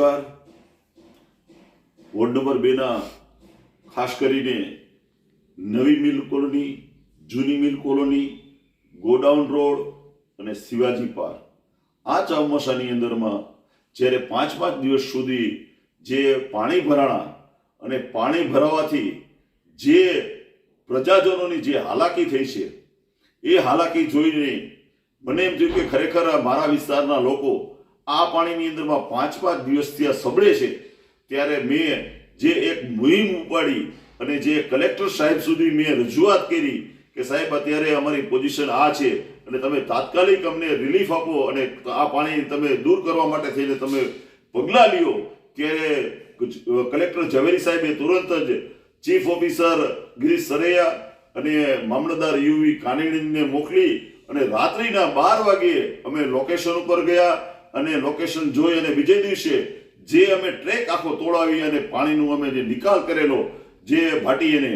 નમસ્કાર ward number બેના ખાસ કરીને નવી મિલ કોલોની, જૂની મિલ કોલોની, ગોડાઉન રોડ અને શિવાજી પાર્ક. આ ચોમાસાની અંદરમાં જ્યારે પાંચ પાંચ દિવસ સુધી જે પાણી ભરાણા અને પાણી ભરાવાથી જે પ્રજાજનોની જે હાલાકી થઈ છે, એ હાલાકી જોઈને મને એમ થયું કે ખરેખર મારા વિસ્તારના લોકો આ પાણીની અંદરમાં પાંચ પાંચ દિવસથી આ સબળે છે, ત્યારે મેં જે એક મુહિમ ઉપાડી અને જે કલેક્ટર સાહેબ સુધી મેં રજૂઆત કરી કે સાહેબ, અત્યારે અમારી પોઝિશન આ છે અને તમે તાત્કાલિક અમને રિલીફ આપો અને આ પાણી તમે દૂર કરવા માટે થઈને તમે પગલાં લ્યો, ત્યારે કલેક્ટર ઝવેરી સાહેબે તુરંત જ ચીફ ઓફિસર ગિરીશ સરૈયા અને મામલતદાર યુવી કાનેડીને મોકલી અને રાત્રિના બાર વાગે અમે લોકેશન ઉપર ગયા અને લોકેશન જોઈ અને બીજે દિવસે જે અમે ટ્રેક આખો તોડાવી અને પાણીનું અમે જે નિકાલ કરેલો, જે ભાટીએને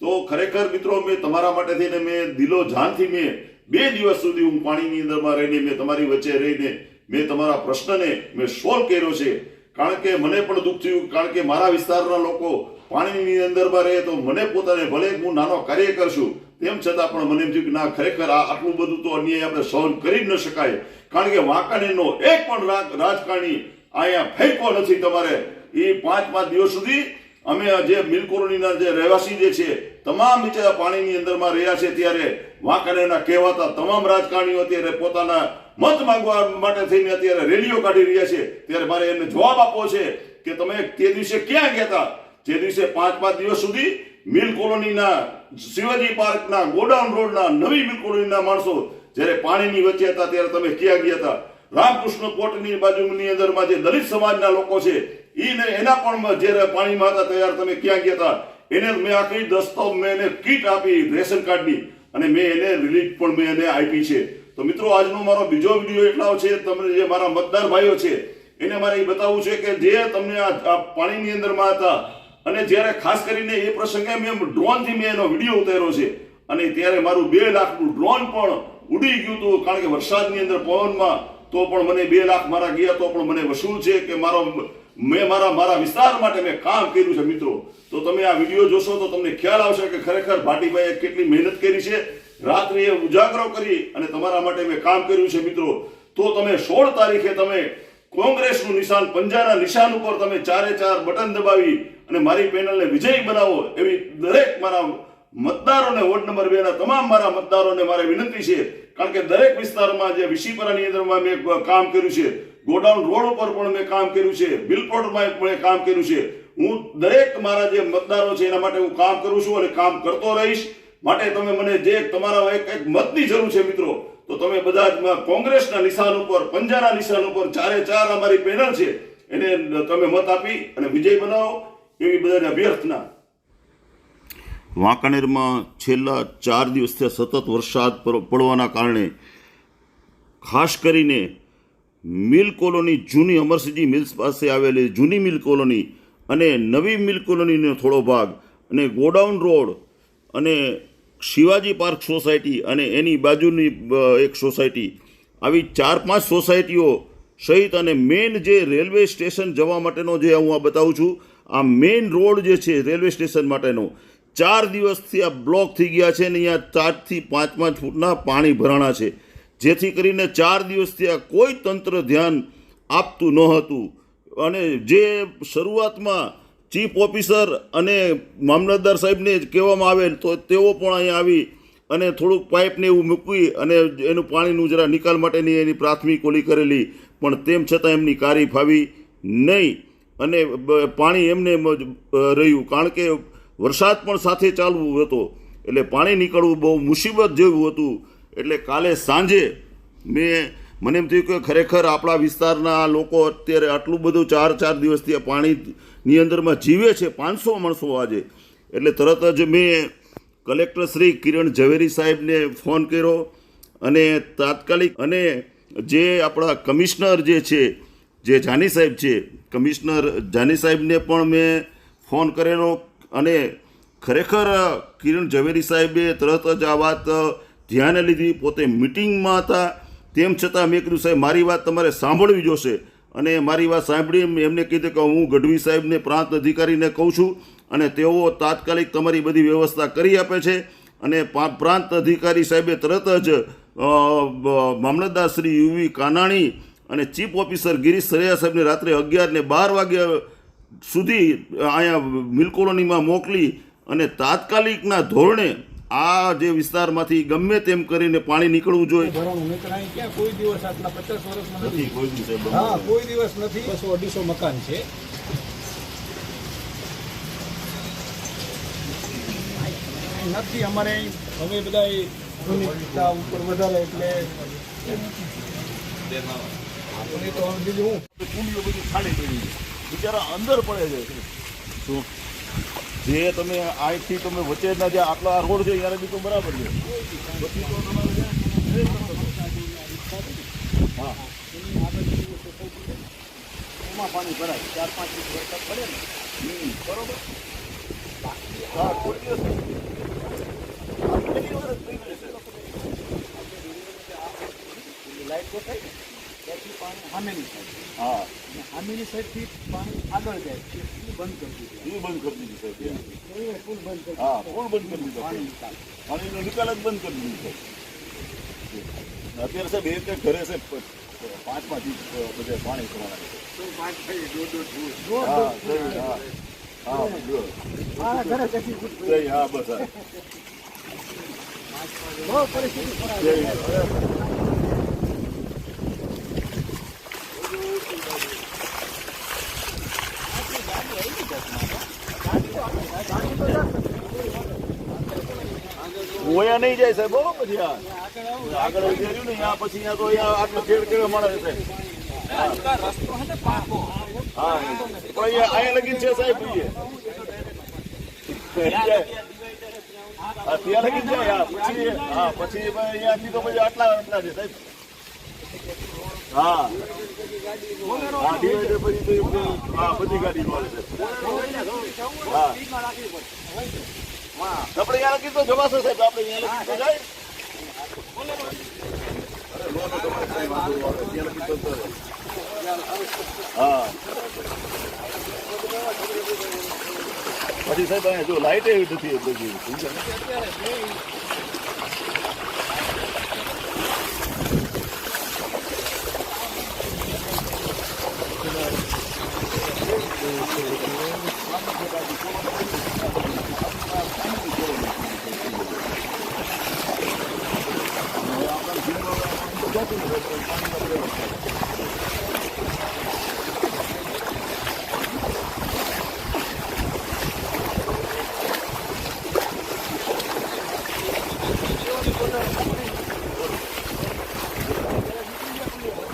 તો ખરેખર મિત્રો મેં તમારા માટે થઈને મેં દિલો જાનથી મેં બે દિવસ સુધી હું પાણીની અંદરમાં રહીને મેં તમારી વચ્ચે રહીને મેં તમારા પ્રશ્નને મેં સોલ્વ કર્યો છે. કારણ કે મને પણ દુઃખ થયું, કારણ કે મારા વિસ્તારના લોકો પાણીની અંદરમાં રહે તો મને પોતાને ભલે હું નાનો કાર્યકર છું તેમ છતાં પણ મને એમ થયું કે ના, ખરેખર આ આટલું બધું તો અન્યાય આપણે સહન કરી જ ન શકાય. કારણ કે વાંકાનેરનો એક પણ રાજકારણી અહીંયા ફેંકો નથી તમારે. એ પાંચ પાંચ દિવસ સુધી અમે જે મિલ જે રહેવાસી જે છે, તમામ બિચારા પાણીની અંદરમાં રહ્યા છે ત્યારે વાંકાનેરના કહેવાતા તમામ રાજકારણીઓ અત્યારે પોતાના મત માંગવા માટે થઈને અત્યારે રેલીઓ કાઢી રહ્યા છે. ત્યારે મારે એમને જવાબ આપવો છે કે તમે તે દિવસે ક્યાં ગયા હતા? જે દિવસે પાંચ પાંચ દિવસ સુધી મિલ કોલોનીના શિવાજી પાર્કના ગોડાઉન રોડના નવી મિલ કોલોનીના માણસો જ્યારે પાણીની વચ્ચે હતા ત્યારે તમે ક્યાં ગયા હતા? રામકૃષ્ણ કોટની બાજુની અંદરમાં જે દલિત સમાજના લોકો છે એને એના પણ જ્યારે પાણીમાં હતા ત્યારે તમે ક્યાં ગયા હતા? એને મેં આખી દસ્તો મેં એને કીટ આપી, રેશન કાર્ડની, અને મેં એને રિલીફ પણ મેં એને આપી છે. તો મિત્રો, આજનો મારો બીજો વીડિયો એટલો છે, તમને જે મારા મતદાર ભાઈઓ છે, એને મારે એ બતાવવું છે કે જે તમને આ પાણીની અંદરમાં હતા અને જ્યારે ખાસ કરીને એ પ્રસંગે મેં ડ્રોનથી મેં એનો વીડિયો ઉતાર્યો છે, અને ત્યારે મારું બે લાખનું ડ્રોન પણ ઉડી ગયું હતું, કારણ કે વરસાદની અંદર પવનમાં તો પણ મને બે લાખ મારા ગયા, તો પણ મને વસૂલ છે કે મારો મેં મારા મારા વિસ્તાર માટે મેં કામ કર્યું છે મિત્રો. તો તમે આ વીડિયો જોશો તો તમને ખ્યાલ આવશે કે ખરેખર ભાટીભાઈએ કેટલી મહેનત કરી છે. રાત્રે ઉજાગરો કરી અને તમારા માટે મેં કામ કર્યું છે મિત્રો. તો તમે સોળ તારીખે તમે કોંગ્રેસનું નિશાન પંજાના નિશાન ઉપર તમે ચારે ચાર બટન દબાવી અને મારી પેનલને વિજયી બનાવો એવી દરેક મારા મતદારોને વોર્ડ નંબર બે ના તમામ મારા મતદારોને મારે વિનંતી છે. કારણ કે દરેક વિસ્તારમાં જે વિશીપરાની અંદરમાં મેં કામ કર્યું છે. ગોડાઉન રોડ ઉપર પણ મેં કામ કર્યું છે. બિલપોર્ટમાં પણ કામ કર્યું છે. હું દરેક મારા જે મતદારો છે એના માટે હું કામ કરું છું અને કામ કરતો રહીશ. માટે તમે મને જે તમારા એક એક મતની જરૂર છે મિત્રો, તો તમે બધા જ કોંગ્રેસના નિશાન ઉપર, પંજાના નિશાન ઉપર ચારે ચાર અમારી પેનલ છે. એને તમે મત આપી અને વિજય બનાવો એવી બધાને અભ્યર્થના. વાંકાનેરમાં છેલ્લા ચાર દિવસથી સતત વરસાદ પડવાના કારણે ખાસ કરીને મિલ કોલોની જૂની અમરસિંહજી મિલ્સ પાસે આવેલી જૂની મિલ કોલોની અને નવી મિલ કોલોનીનો થોડો ભાગ અને ગોડાઉન રોડ અને શિવાજી પાર્ક સોસાયટી અને એની બાજુની એક સોસાયટી. આવી ચાર પાંચ સોસાયટીઓ સહિત અને મેઇન જે રેલવે સ્ટેશન જવા માટેનો જે હું આ બતાવું છું, આ મેઇન રોડ જે છે રેલવે સ્ટેશન માટેનો, ચાર દિવસથી આ બ્લોક થઈ ગયા છે અને અહીંયા ચારથી પાંચ પાંચ ફૂટના પાણી ભરાણા છે. જેથી કરીને ચાર દિવસથી આ કોઈ તંત્ર ધ્યાન આપતું ન હતું. અને જે શરૂઆતમાં ચીફ ઓફિસર અને મામલતદાર સાહેબને જ કહેવામાં આવેલ, તો તેઓ પણ અહીંયા આવી અને થોડુંક પાઇપને એવું મૂકવી અને એનું પાણીનું જરા નિકાલ માટેની એની પ્રાથમિક ઓલી કરેલી, પણ તેમ છતાં એમની કારી ફાવી નહીં અને પાણી એમને રહ્યું. કારણ કે વરસાદ પણ સાથે ચાલવું હતો, એટલે પાણી નીકળવું બહુ મુસીબત જેવું હતું. એટલે કાલે સાંજે મેં મને એમ થયું કે ખરેખર આપણા વિસ્તારના લોકો અત્યારે આટલું બધું ચાર ચાર દિવસથી આ પાણીની અંદરમાં જીવે છે, પાંચસો માણસો આજે. એટલે તરત જ મેં કલેક્ટર શ્રી કિરણ ઝવેરી સાહેબને ફોન કર્યો અને તાત્કાલિક અને જે આપણા કમિશનર જે છે, જે જાની સાહેબ છે, કમિશનર જાની સાહેબને પણ મેં ફોન કરેલો અને ખરેખર કિરણ ઝવેરી સાહેબે તરત જ આ વાત ધ્યાને લીધી. પોતે મિટિંગમાં હતા તેમ છતાં મેં કીધું, સાહેબ, મારી વાત તમારે સાંભળવી જોશે. અને મારી વાત સાંભળી એમને કીધું કે હું ગઢવી સાહેબને પ્રાંત અધિકારીને કહું છું અને તેઓ તાત્કાલિક તમારી બધી વ્યવસ્થા કરી આપે છે. અને પ્રાંત અધિકારી સાહેબે તરત જ મામલતદાર શ્રી યુવી કાનાણી અને ચીફ ઓફિસર ગિરીશ સરૈયા સાહેબને રાત્રે અગિયાર ને બાર વાગ્યા સુધી અહીંયા મિલ કોલોનીમાં મોકલી અને તાત્કાલિકના ધોરણે આ જે વિસ્તારમાંથી ગમે તેમ કરીને પાણી નીકળવું જોઈએ. ભરવાનું નહીંતર અહીં ક્યાં કોઈ દિવસ આટલા પચાસ વર્ષમાં નથી. કોઈ દિવસે હા કોઈ દિવસ નથી. બસો અઢીસો મકાન છે. નથી અમારે અમે હવે બધા ઉપર વધારે એટલે આપણે તો બીજું હું. કુંડીઓ બધી ખાલી પડી બિચારા અંદર પડે છે. શું? જે તમે અહીંથી તમે વચ્ચેના જે આટલા રોડ છે યાર બી તો બરાબર છે. હા. એમાં પાણી ભરાય. ચાર પાંચ ઇંચ વરસાદ પડે ને. બરોબર. હા કોઈ દિવસ? લાઈટ ગોઠવાય ને ત્યાંથી પાણી સામેની સાઈડ હા. અને સામેની સાઈડથી પાણી આગળ જાય છે. બંધ કરી દીધું. બંધ કરી દીધું સાહેબ પુલ બંધ કરી હા બંધ કરી દીધો પાણી પાણીનો નિકાલ જ બંધ કરી દીધો છે. અત્યારે સાહેબ એક ઘરે છે પ- પાંચ પાંચ ઇંચ બધે પાણી છે. હા હા. હા જો. હા ઘરે કશી ગુટ હા બસ હા. બહુ પરિસ્થિતિ ઓયા નહીં જાય સાહેબ બોલો પછી આગળ ને પછી અહીંયા તો અહીંયા આટલો ખેડ કેવો મળે છે હા પણ અહીંયા અહીંયા લગીન છે સાહેબ ત્યાં લગીન છે? પછી અહીંયાથી તો પછી આટલા આટલા છે સાહેબ. હા હા ડિવાઈડર પછી હા હા આપણે અહીંયા લગીન તો જવાશે સાહેબ. હા પછી સાહેબ જો લાઈટ એવી નથી બધી સમજ્યા ને?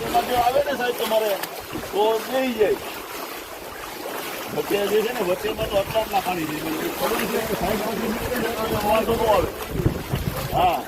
એમાં જો આવે ને સાહેબ તમારે તો જઈ જાય વચ્ચે જે છે ને? વચ્ચેમાં તો આટલા પાણી છે. ખબર આવે હા.